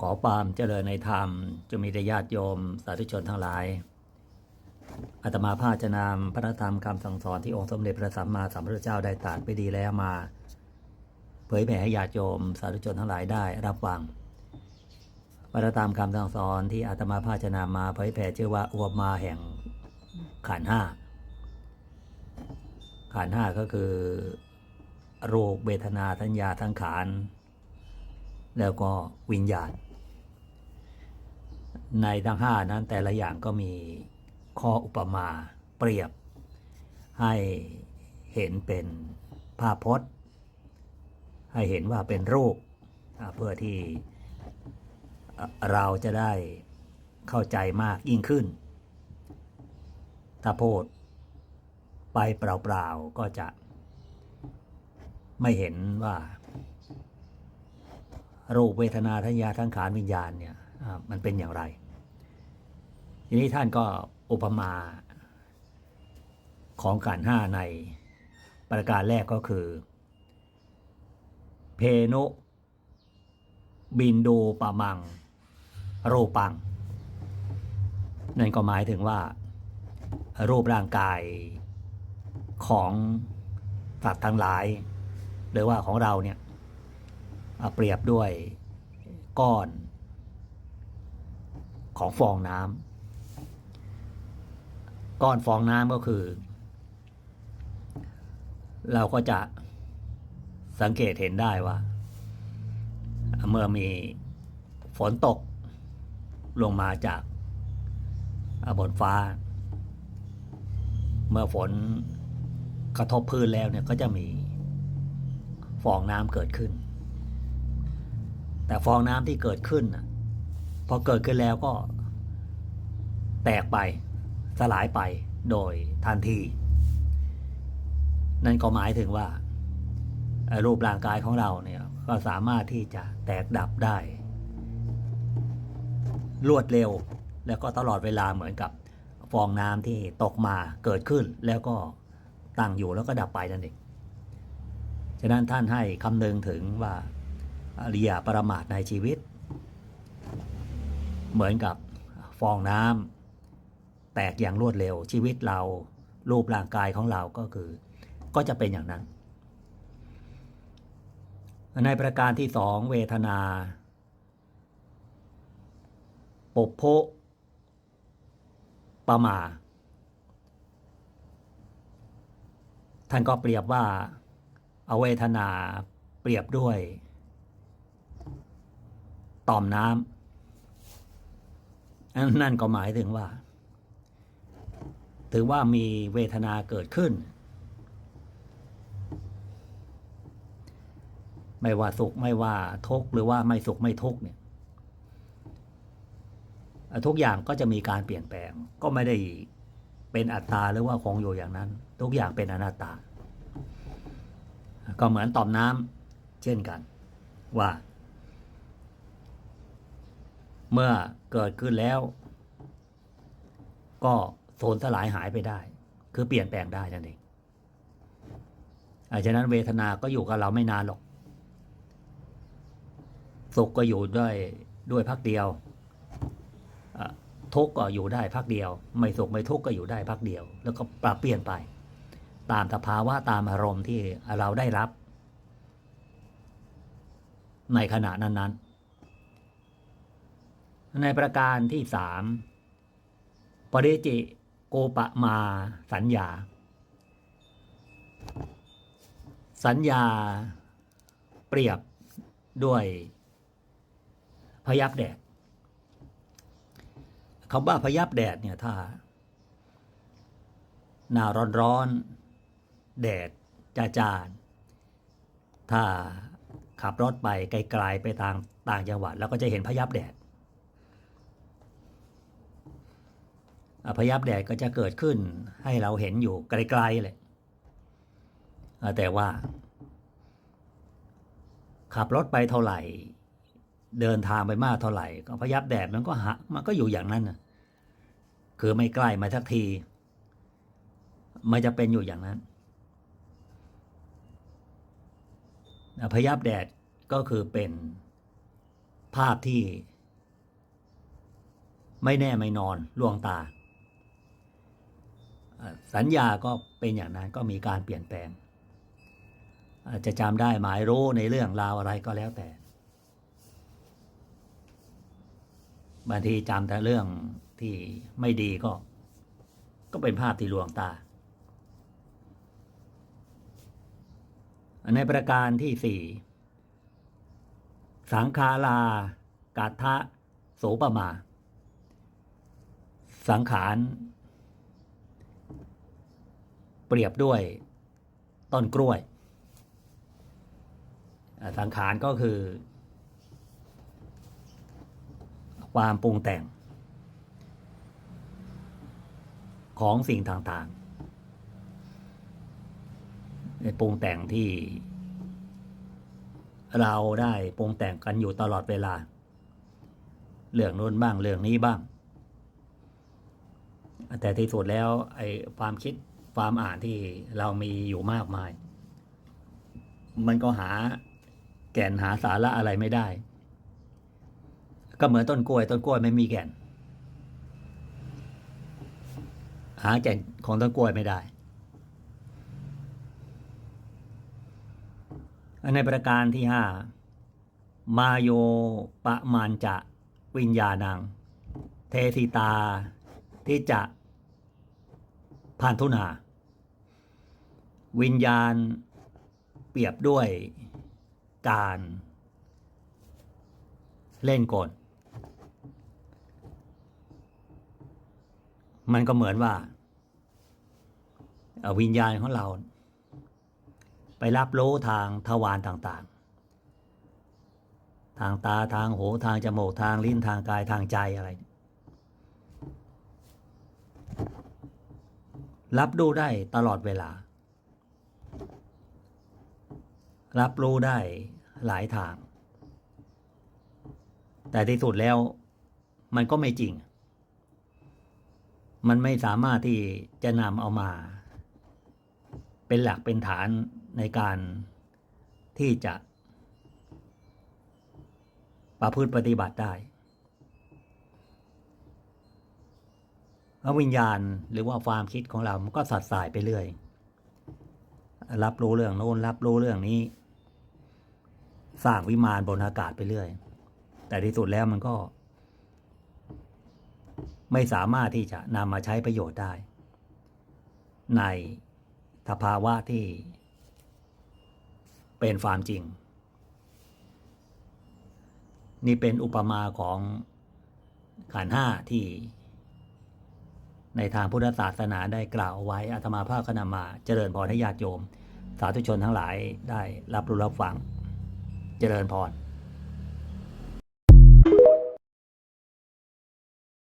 ขอความเจริญในธรรมจะมีแต่ญาติโยมสาธุชนทั้งหลายอาตมาภาจะนำพระธรรมคำสั่งสอนที่องค์สมเด็จพระสัมมาสัมพุทธเจ้าได้ตรัสไปดีแล้วมา เผยแผ่ให้ญาติโยมสาธุชนทั้งหลายได้รับฟังพระธรรมคำสั่งสอนที่อาตมาภาจะนำมาเผยแผ่ชื่อว่าอุปมาแห่งขันห้าขันห้าก็คือรูปเวทนาทัญญาทั้งขานแล้วก็วิญญาณ ในทั้งห้านั้นแต่ละอย่างก็มีข้ออุปมาเปรียบ ให้เห็นเป็นภาพพจน์ ให้เห็นว่าเป็นรูป เพื่อที่เราจะได้เข้าใจมากยิ่งขึ้น ถ้าพูดไปเปล่าๆก็จะ ไม่เห็นว่ารูปเวทนาทัญญาทั้งขานวิญญาณเนี่ย มันเป็นอย่างไร ทีนี้ท่านก็อุปมาของขันห้าในประการแรกก็คือ เพโนบินโดปะมัง โรปัง นั่นก็หมายถึงว่า รูปร่างกายของสัตว์ทั้งหลาย หรือว่าของเราเนี่ยเปรียบด้วยก้อน ของฟองน้ำก้อนฟองน้ำก็คือ เราก็จะสังเกตเห็นได้ว่า เมื่อมีฝนตกลงมาจากอะบนฟ้า เมื่อฝนกระทบพื้นแล้วเนี่ยก็จะมีฟองน้ำเกิดขึ้น แต่ฟองน้ำที่เกิดขึ้นน่ะ พอเกิดขึ้นแล้วก็ แตกไป สลายไปโดยทันที นั่นก็หมายถึงว่า รูปร่างกายของเราเนี่ยก็สามารถที่จะแตกดับได้ รวดเร็วแล้วก็ตลอดเวลาเหมือนกับฟองน้ำที่ตกมาเกิดขึ้นแล้วก็ตั้งอยู่แล้วก็ดับไปนั่นเองฉะนั้นท่านให้คำนึงถึงว่าอริยประมาทในชีวิต เหมือนกับฟองน้ำแตกอย่างรวดเร็ว ชีวิตเรารูปร่างกายของเราก็คือ ก็จะเป็นอย่างนั้น ในประการที่สองเวทนาปุพโพประมา ท่านก็เปรียบว่าเอาเวทนาเปรียบด้วย ต่อมน้ำ นั่นก็หมายถึงว่า ถือว่ามีเวทนาเกิดขึ้น ไม่ว่าสุขไม่ว่าทุกข์หรือว่าไม่สุขไม่ทุกข์เนี่ยทุกอย่างก็จะมีการเปลี่ยนแปลง ก็ไม่ได้เป็นอัตตาหรือว่าคงอยู่อย่างนั้น ทุกอย่างเป็นอนัตตา ก็เหมือนต่อมน้ำเช่นกันว่า เมื่อเกิดขึ้นแล้ว ก็โซนสลายหายไปได้ คือเปลี่ยนแปลงได้นั่นเองอาฉะนั้นเวทนาก็อยู่กับเราไม่นานหรอก สุขก็อยู่ด้วยด้วยพักเดียวทุกข์ก็อยู่ได้พักเดียว ไม่สุขไม่ทุกข์ก็อยู่ได้พักเดียว แล้วก็ปรับเปลี่ยนไป ตามสภาวะตามอารมณ์ที่เราได้รับ ในขณะนั้นๆ ในประการที่สามปริจิโกปะมาสัญญา สัญญาเปรียบด้วยพยับแดดคำว่าพยับแดดเนี่ยถ้า หน้าร้อนๆแดดจ้าจานถ้าขับรถไปไกลๆไปทางต่างจังหวัด แล้วก็จะเห็นพยับแดดอะ พยับแดดก็จะเกิดขึ้นให้เราเห็นอยู่ไกลๆเลยแต่ว่า ขับรถไปเท่าไหร่ เดินทางไปมากเท่าไหร่ ก็พยับแดดมันก็หะมันก็อยู่อย่างนั้นนะคือไม่ใกล้มาสักทีมันจะเป็นอยู่อย่างนั้นพยับแดดก็คือเป็นภาพที่ ไม่แน่ไม่นอนลวงตา สัญญาก็เป็นอย่างนั้นก็มีการเปลี่ยนแปลงอาจจะจำได้หมายรู้ในเรื่องราวอะไรก็แล้วแต่บางทีจำแต่เรื่องที่ไม่ดีก็ ก็เป็นภาพที่ลวงตาในประการที่สี่สังคารากัทะโสปมา สังขาร เปรียบด้วยต้นกล้วย สังขารก็คือ ความปรุงแต่ง ของสิ่งต่างๆในปรุงแต่งที่ เราได้ปรุงแต่งกันอยู่ตลอดเวลา เรื่องนู้นบ้างเรื่องนี้บ้าง แต่ที่สุดแล้วไอ้ความคิด ความอ่านที่เรามีอยู่มากมาย มันก็หาแก่นหาสาระอะไรไม่ได้ ก็เหมือนต้นกล้วย ต้นกล้วยไม่มีแก่น หาแก่นของต้นกล้วยไม่ได้ในประการที่ห้ามาโยปะมานจะวิญญาณัง เทสิตาที่จะ พานทุนา วิญญาณเปรียบด้วยการเล่นกลมันก็เหมือนว่า วิญญาณของเรา ไปรับรู้ทางทวารต่างๆ ทางตาทางหูทางจมูกทางลิ้นทางกายทางใจอะไร รับรู้ได้ตลอดเวลา รับรู้ได้หลายทาง แต่ที่สุดแล้วมันก็ไม่จริง มันไม่สามารถที่จะนำเอามา เป็นหลักเป็นฐานในการที่จะ ประพฤติปฏิบัติได้ เพราะวิญญาณหรือว่าความคิดของเรา มันก็สัดสายไปเรื่อย รับรู้เรื่องโน้นรับรู้เรื่องนี้ สร้างวิมานบนอากาศไปเรื่อย แต่ที่สุดแล้วมันก็ ไม่สามารถที่จะนำมาใช้ประโยชน์ได้ ในสภาวะที่ เป็นความจริง นี่เป็นอุปมาของขันห้าที่ ในทางพุทธศาสนาได้กล่าวเอาไว้อาตมาภาคก็นำมาเจริญพรให้ญาติโยม สาธุชนทั้งหลายได้รับรู้รับฟัง เจริญพร